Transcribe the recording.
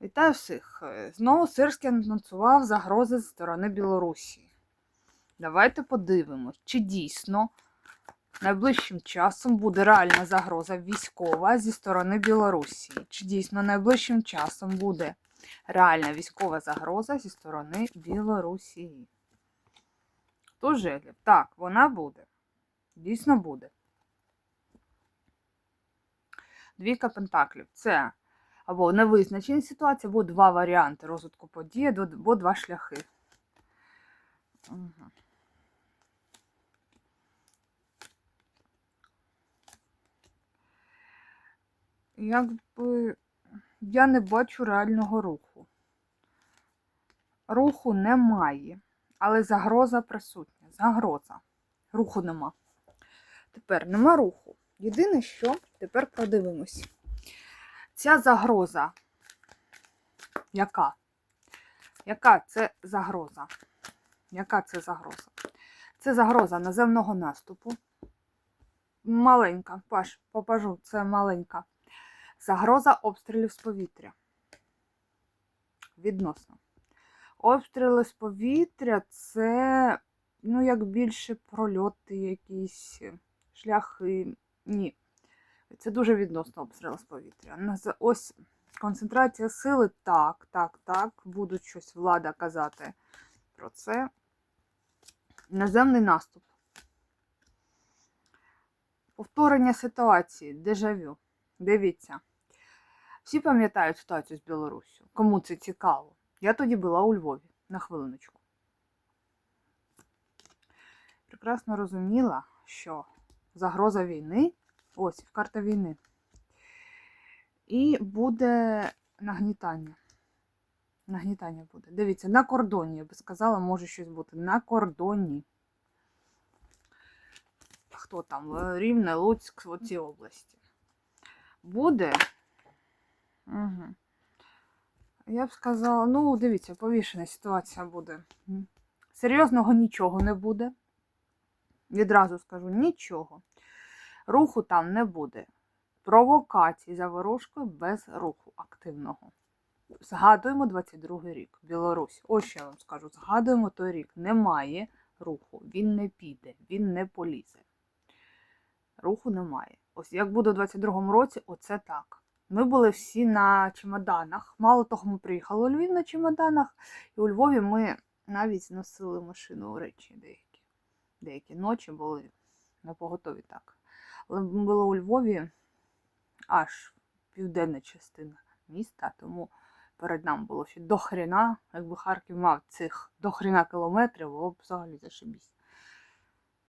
Вітаю всіх! Е, Знову Сирський анонсував загрози зі сторони Білорусі. Давайте подивимось, чи дійсно найближчим часом буде реальна загроза військова зі сторони Білорусі. Чи дійсно найближчим часом буде реальна військова загроза зі сторони Білорусі? Жеглів? Так, вона буде. Дійсно буде. Двійка пентаклів. Це або невизначені ситуації, або два варіанти розвитку події, або два шляхи. Якби я не бачу реального руху. Руху немає, але загроза присутня. Загроза. Руху нема. Тепер нема руху. Єдине, що тепер продивимось. Ця загроза. Яка? Яка це загроза? Яка це загроза? Це загроза наземного наступу. Маленька, Паш, попажу, це маленька. Загроза обстрілів з повітря. Відносно. Обстріли з повітря це, ну, як більше прольоти, якісь шляхи. Ні. Це дуже відносно обстріл з повітря. Ось концентрація сили, так, так, так. Будуть щось влада казати про це. Наземний наступ. Повторення ситуації, дежавю. Дивіться. Всі пам'ятають ситуацію з Білоруссю. Кому це цікаво? Я тоді була у Львові на хвилиночку. Прекрасно розуміла, що загроза війни ось карта війни. І буде нагнітання. Нагнітання буде. Дивіться, на кордоні, я би сказала, може щось бути. На кордоні. Хто там? Е, Рівне, Луцьк, в цій області. Буде. Угу. Я б сказала, ну, дивіться, повішена ситуація буде. Серйозного нічого не буде. Відразу скажу, нічого. Руху там не буде. Провокацій за ворожкою без руху активного. Згадуємо 22 рік. Білорусь. Ось що я вам скажу. Згадуємо той рік. Немає руху. Він не піде, він не полізе. Руху немає. Ось як буде у 22-му році, оце так. Ми були всі на чемоданах. Мало того, ми приїхали у Львів на чемоданах, і у Львові ми навіть зносили машину речі деякі. Деякі ночі були на поготові так. Були у Львові аж південна частина міста, тому перед нами було ще дохріна. Якби Харків мав цих дохріна кілометрів, було б взагалі зашибісь.